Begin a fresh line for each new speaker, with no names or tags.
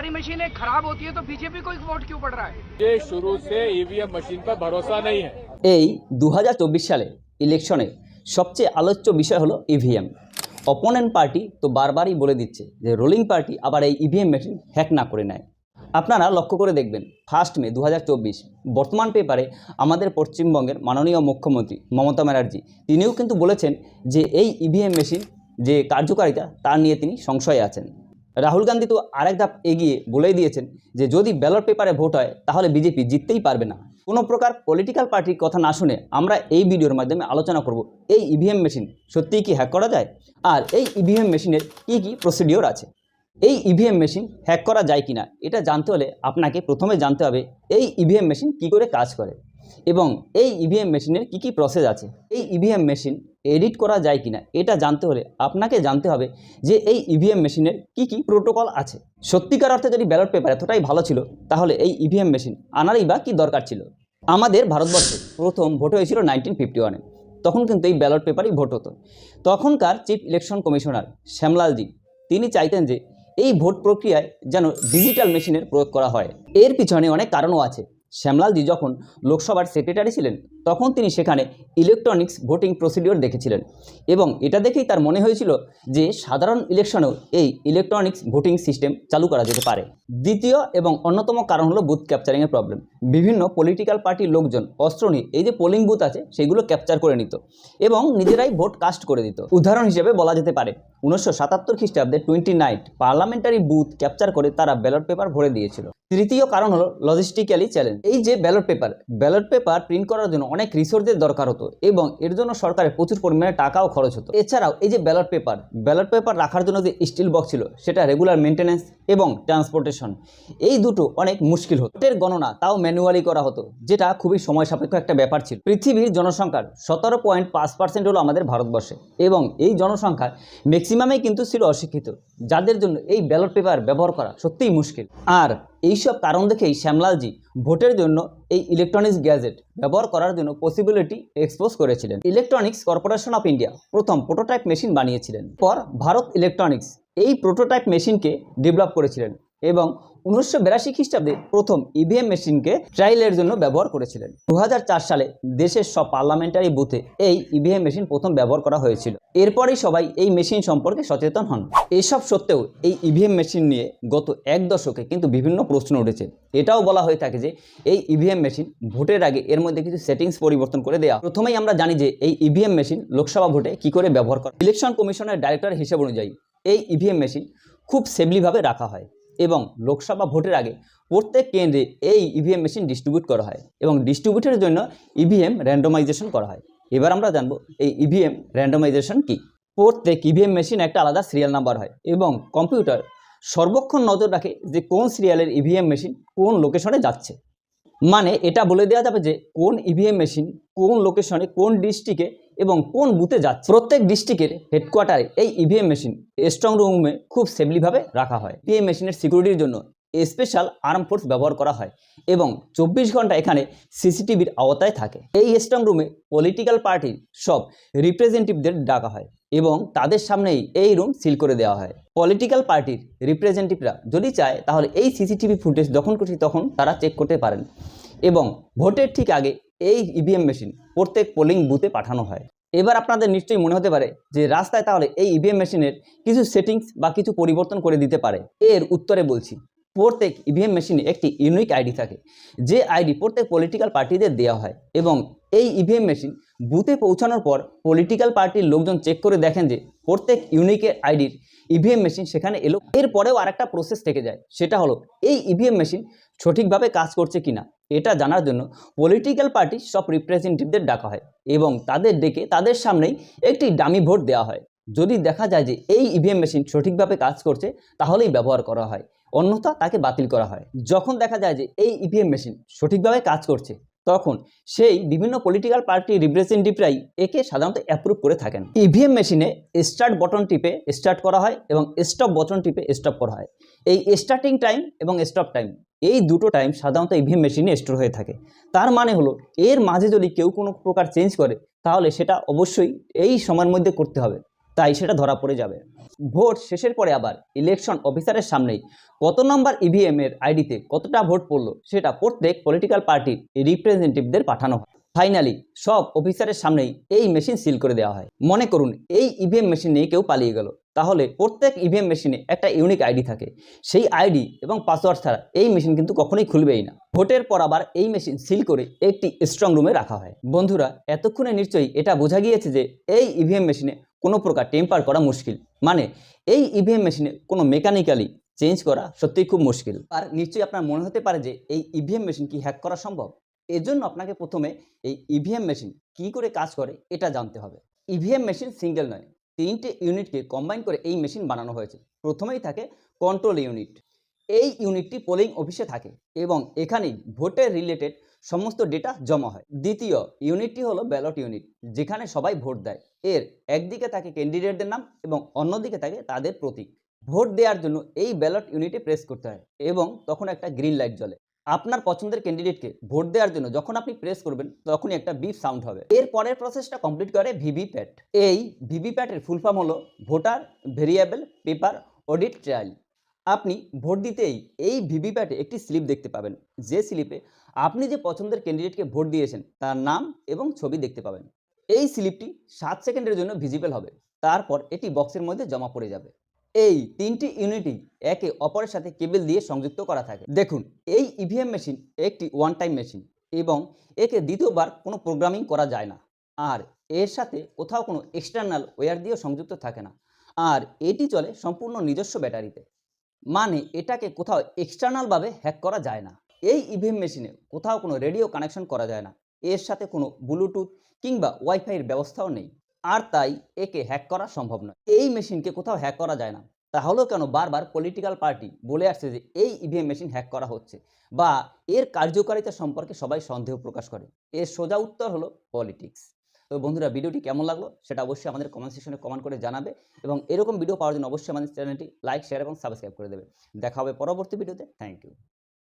सारी मशीनें खराब होती है तो बीजेपी को ही वोट क्यों पड़ रहा है
ये शुरू से ईवीएम मशीन पर भरोसा नहीं है
এই দু সালে ইলেকশনে সবচেয়ে আলোচ্য বিষয় হলো ইভিএম অপোনেন্ট পার্টি তো বারবারই বলে দিচ্ছে যে রোলিং পার্টি আবার এই ইভিএম মেশিন হ্যাক না করে নেয় আপনারা লক্ষ্য করে দেখবেন ফার্স্ট মে দু বর্তমান পেপারে আমাদের পশ্চিমবঙ্গের মাননীয় মুখ্যমন্ত্রী মমতা ব্যানার্জি তিনিও কিন্তু বলেছেন যে এই ইভিএম মেশিন যে কার্যকারিতা তা নিয়ে তিনি সংশয়ে আছেন রাহুল গান্ধী তো আরেক ধাপ এগিয়ে বলেই দিয়েছেন যে যদি ব্যালট পেপারে ভোট হয়, তাহলে বিজেপি জিততেই পারবে না। কোনো প্রকার পলিটিক্যাল পার্টির কথা না শুনে আমরা এই ভিডিওর মাধ্যমে আলোচনা করব, এই ইভিএম মেশিন সত্যিই কি হ্যাক করা যায়? আর এই ইভিএম মেশিনের কি কি প্রসিডিওর আছে? এই ইভিএম মেশিন হ্যাক করা যায় কিনা, এটা জানতে হলে আপনাকে প্রথমে জানতে হবে, এই ইভিএম মেশিন কি করে কাজ করে? এবং এই ইভিএম মেশিনের কি কি প্রসেস আছে? এই ইভিএম মেশিন এডিট করা যায় কিনা, এটা জানতে হলে আপনাকে জানতে হবে যে এই ইভিএম মেশিনের কি কি প্রোটোকল আছে। সত্যিকার অর্থে যদি ব্যালট পেপার এতটাই ভালো ছিল, তাহলে এই ইভিএম মেশিন আনারই বা কী দরকার ছিল? আমাদের ভারতবর্ষে প্রথম ভোট হয়েছিল নাইনটিন ফিফটি ওয়ানে তখন কিন্তু এই ব্যালট পেপারই ভোট হতো। তখনকার চিফ ইলেকশন কমিশনার শ্যামলালজি, তিনি চাইতেন যে এই ভোট প্রক্রিয়ায় যেন ডিজিটাল মেশিনের প্রয়োগ করা হয়। এর পিছনে অনেক কারণও আছে। শ্যামলালজি যখন লোকসভার সেক্রেটারি ছিলেন তখন তিনি সেখানে ইলেকট্রনিক্স ভোটিং প্রসিডিওর দেখেছিলেন। এবং এটা দেখেই তার মনে হয়েছিল যে সাধারণ ইলেকশনেও এই ইলেকট্রনিক্স ভোটিং সিস্টেম চালু করা যেতে পারে। দ্বিতীয় এবং অন্যতম কারণ হলো বুথ ক্যাপচারিংয়ের প্রবলেম বিভিন্ন পলিটিক্যাল পার্টির লোকজন, অস্ত্র নিয়ে এই যে পোলিং বুথ আছে, সেগুলো ক্যাপচার করে নিত এবং নিজেরাই ভোট কাস্ট করে দিত। উদাহরণ হিসেবে বলা যেতে পারে, উনিশশো সাতাত্তর খ্রিস্টাব্দে twenty nine parliamentary booth capture করে তারা ব্যালট পেপার ভরে দিয়েছিল। তৃতীয় কারণ হলো লজিস্টিক্যালি চ্যালেঞ্জ এই যে ballot paper ballot paper print করার জন্য অনেক রিসোর্সের দরকার হতো এবং এর জন্য সরকারের প্রচুর পরিমাণে টাকাও খরচ হতো। এছাড়াও এই যে ব্যালট পেপার ব্যালট পেপার রাখার জন্য যে স্টিল বক্স ছিল, সেটা রেগুলার মেনটেন্যান্স এবং ট্রান্সপোর্টেশন এই দুটো অনেক মুশকিল হতো। ভোটের গণনা তাও ম্যানুয়ালি করা হতো, যেটা খুবই সময় সাপেক্ষ একটা ব্যাপার ছিল। পৃথিবীর জনসংখ্যার সতেরো পয়েন্ট পাঁচ পার্সেন্ট হলো আমাদের ভারতবর্ষে এবং এই জনসংখ্যার ম্যাক্সিমামই কিন্তু ছিল অশিক্ষিত, যাদের জন্য এই ব্যালট পেপার ব্যবহার করা সত্যিই মুশকিল। আর এইসব কারণ দেখেই শ্যামলালজি ভোটের জন্য এই ইলেকট্রনিক্স গ্যাজেট ব্যবহার করার জন্য পসিবিলিটি এক্সপোজ করেছিলেন। ইলেকট্রনিক্স কর্পোরেশন অফ ইন্ডিয়া প্রথম প্রোটোটাইপ মেশিন বানিয়েছিলেন। পর ভারত ইলেকট্রনিক্স এই প্রোটোটাইপ মেশিনকে ডেভেলপ করেছিলেন। এবং উনিশশো বিরাশি খ্রিস্টাব্দে প্রথম ইভিএম মেশিনকে ট্রায়ালের জন্য ব্যবহার করেছিলেন। দু হাজার চার সালে দেশের সব পার্লামেন্টারি বুথে এই ইভিএম মেশিন প্রথম ব্যবহার করা হয়েছিল। এরপরেই সবাই এই মেশিন সম্পর্কে সচেতন হন। এসব সত্ত্বেও এই ইভিএম মেশিন নিয়ে গত এক দশকে কিন্তু বিভিন্ন প্রশ্ন উঠেছে। এটাও বলা হয়ে থাকে যে এই ইভিএম মেশিন ভোটের আগে এর মধ্যে কিছু সেটিংস পরিবর্তন করে দেওয়া প্রথমেই আমরা জানি যে এই ইভিএম মেশিন লোকসভা ভোটে কি করে ব্যবহার করা ইলেকশন কমিশনের ডাইরেক্টর হিসেব অনুযায়ী এই ইভিএম মেশিন খুব সেফলিভাবে রাখা হয়। এবং লোকসভা ভোটের আগে প্রত্যেক কেন্দ্রে এই ইভিএম মেশিন ডিস্ট্রিবিউট করা হয় এবং ডিস্ট্রিবিউটের জন্য ইভিএম র্যান্ডমাইজেশন করা হয়। এবার আমরা জানব এই ইভিএম র্যান্ডমাইজেশন কি? প্রত্যেক ইভিএম মেশিন একটা আলাদা সিরিয়াল নাম্বার হয় এবং কম্পিউটার সর্বক্ষণ নজর রাখে যে কোন সিরিয়ালের ইভিএম মেশিন কোন লোকেশনে যাচ্ছে। মানে এটা বলে দেওয়া যাবে যে কোন ইভিএম মেশিন কোন লোকেশনে কোন ডিস্ট্রিক্টে এবং কোন বুথে যাচ্ছে? প্রত্যেক ডিস্ট্রিক্টের হেডকোয়ার্টারে এই ইভিএম মেশিন স্ট্রং রুমে খুব সেফলিভাবে রাখা হয়। ইভিএম মেশিনের সিকিউরিটির জন্য স্পেশাল আর্ম ফোর্স ব্যবহার করা হয় এবং চব্বিশ ঘণ্টা এখানে সিসিটিভির আওতায় থাকে। এই স্ট্রং রুমে পলিটিক্যাল পার্টির সব রিপ্রেজেন্টেটিভদের ডাকা হয় এবং তাদের সামনেই এই রুম সিল করে দেওয়া হয়। পলিটিক্যাল পার্টির রিপ্রেজেন্টেটিভরা যদি চায়, তাহলে এই সিসিটিভি ফুটেজ যখন খুশি তখন তারা চেক করতে পারেন। এবং ভোটের ঠিক আগে এই ইভিএম মেশিন প্রত্যেক পোলিং বুথে পাঠানো হয়। এবার আপনাদের নিশ্চয়ই মনে হতে পারে যে রাস্তায় তাহলে এই ইভিএম মেশিনের কিছু সেটিংস বা কিছু পরিবর্তন করে দিতে পারে। এর উত্তরে বলছি, প্রত্যেক ইভিএম মেশিনে একটি ইউনিক আইডি থাকে। যে আইডি প্রত্যেক পলিটিক্যাল পার্টিদের দেওয়া হয় এবং এই ইভিএম মেশিন বুথে পৌঁছানোর পর পলিটিক্যাল পার্টির লোকজন চেক করে দেখেন যে প্রত্যেক ইউনিকের আইডির ইভিএম মেশিন সেখানে এলো। এরপরেও আরেকটা প্রসেস থেকে যায়, সেটা হলো, এই ইভিএম মেশিন সঠিকভাবে কাজ করছে কিনা, এটা জানার জন্য পলিটিক্যাল পার্টি সব রিপ্রেজেন্টেটিভদের ডাকা হয় এবং তাদের ডেকে তাদের সামনেই একটি ডামি ভোট দেওয়া হয়। যদি দেখা যায় যে এই ইভিএম মেশিন সঠিকভাবে কাজ করছে, তাহলেই ব্যবহার করা হয়। অন্যথা তাকে বাতিল করা হয়। যখন দেখা যায় যে এই ইভিএম মেশিন সঠিকভাবে কাজ করছে তখন সেই বিভিন্ন পলিটিক্যাল পার্টি রিপ্রেজেন্টেটিভরাই একে সাধারণত অ্যাপ্রুভ করে থাকেন। ইভিএম মেশিনে স্টার্ট বটন টিপে স্টার্ট করা হয় এবং স্টপ বটন টিপে স্টপ করা হয়। এই স্টার্টিং টাইম এবং স্টপ টাইম এই দুটো টাইম সাধারণত ইভিএম মেশিনে স্টোর হয়ে থাকে। তার মানে হলো, এর মাঝে যদি কেউ কোনো প্রকার চেঞ্জ করে, তাহলে সেটা অবশ্যই এই সময়ের মধ্যে করতে হবে। তাই সেটা ধরা পড়ে যাবে। ভোট শেষের পরে আবার ইলেকশন অফিসারের সামনেই কত নম্বর ইভিএম এর আইডিতে কতটা ভোট পড়ল সেটা প্রত্যেক পলিটিক্যাল পার্টির রিপ্রেজেন্টেটিভদের পাঠানো হয়। ফাইনালি সব অফিসারের সামনেই এই মেশিন সিল করে দেওয়া হয়। মনে করুন, এই ইভিএম মেশিন নিয়ে কেউ পালিয়ে গেল। তাহলে প্রত্যেক ইভিএম মেশিনে একটা ইউনিক আইডি থাকে। সেই আইডি এবং পাসওয়ার্ড ছাড়া এই মেশিন কিন্তু কখনোই খুলবেই না। ভোটের পর আবার এই মেশিন সিল করে একটি স্ট্রং রুমে রাখা হয়। বন্ধুরা, এতক্ষণে নিশ্চয়ই এটা বোঝা গিয়েছে যে এই ইভিএম মেশিনে কোনো প্রকার টেম্পার করা মুশকিল। মানে এই ইভিএম মেশিনে কোনো মেকানিক্যালি চেঞ্জ করা সত্যিই খুব মুশকিল। আর নিশ্চয়ই আপনার মনে হতে পারে যে এই ইভিএম মেশিন কি হ্যাক করা সম্ভব? এজন্য আপনাকে প্রথমে এই ইভিএম মেশিন কি করে কাজ করে এটা জানতে হবে। ইভিএম মেশিন সিঙ্গেল নয়, তিনটে ইউনিটকে কম্বাইন করে এই মেশিন বানানো হয়েছে। প্রথমেই থাকে কন্ট্রোল ইউনিট এই ইউনিটটি পোলিং অফিসে থাকে এবং এখানেই ভোটের রিলেটেড সমস্ত ডেটা জমা হয়। দ্বিতীয় ইউনিটটি হলো ব্যালট ইউনিট যেখানে সবাই ভোট দেয়। এর একদিকে থাকে ক্যান্ডিডেটদের নাম এবং অন্যদিকে থাকে তাদের প্রতীক। ভোট দেওয়ার জন্য এই ব্যালট ইউনিটে প্রেস করতে হয় এবং তখন একটা গ্রিন লাইট জ্বলে। আপনার পছন্দের ক্যান্ডিডেটকে ভোট দেওয়ার জন্য যখন আপনি প্রেস করবেন, তখনই একটা বিপ সাউন্ড হবে। এর পরের প্রসেসটা কমপ্লিট করে ভিভিপ্যাট। এই ভিভিপ্যাটের ফুল ফর্ম হলো voter variable paper audit trial আপনি ভোট দিতেই এই ভিভিপ্যাটে একটি স্লিপ দেখতে পাবেন। যে স্লিপে আপনি যে পছন্দের ক্যান্ডিডেটকে ভোট দিয়েছেন, তার নাম এবং ছবি দেখতে পাবেন। এই স্লিপটি সাত সেকেন্ডের জন্য ভিজিবল হবে। তারপর এটি বক্সের মধ্যে জমা পড়ে যাবে। এই তিনটি ইউনিটই একে অপরের সাথে কেবল দিয়ে সংযুক্ত করা থাকে। দেখুন, এই ইভিএম মেশিন একটি ওয়ান টাইম মেশিন এবং একে দ্বিতীয়বার কোনো প্রোগ্রামিং করা যায় না। আর এর সাথে কোথাও কোনো এক্সটার্নাল ওয়্যার দিয়েও সংযুক্ত থাকে না। আর এটি চলে সম্পূর্ণ নিজস্ব ব্যাটারিতে। মানে এটাকে কোথাও এক্সটার্নালভাবে হ্যাক করা যায় না। এই ইভিএম মেশিনে কোথাও কোনো রেডিও কানেকশন করা যায় না। এর সাথে কোনো ব্লুটুথ কিংবা ওয়াইফাইয়ের ব্যবস্থাও নেই। আর তাই একে হ্যাক করা সম্ভব নয়। এই মেশিনকে কোথাও হ্যাক করা যায় না। তাহলেও কেন বারবার পলিটিক্যাল পার্টি বলে আসছে যে এই ইভিএম মেশিন হ্যাক করা হচ্ছে? বা এর কার্যকারিতা সম্পর্কে সবাই সন্দেহ প্রকাশ করে। এর সোজা উত্তর হলো পলিটিক্স তো বন্ধুরা, ভিডিওটি কেমন লাগল সেটা অবশ্যই আমাদের কমেন্ট সেকশনে কমেন্ট করে জানাবে এবং এরকম ভিডিও পাওয়ার জন্য অবশ্যই আমাদের চ্যানেলটি লাইক শেয়ার এবং সাবস্ক্রাইব করে দেবে। দেখা হবে পরবর্তী ভিডিওতে থ্যাংক ইউ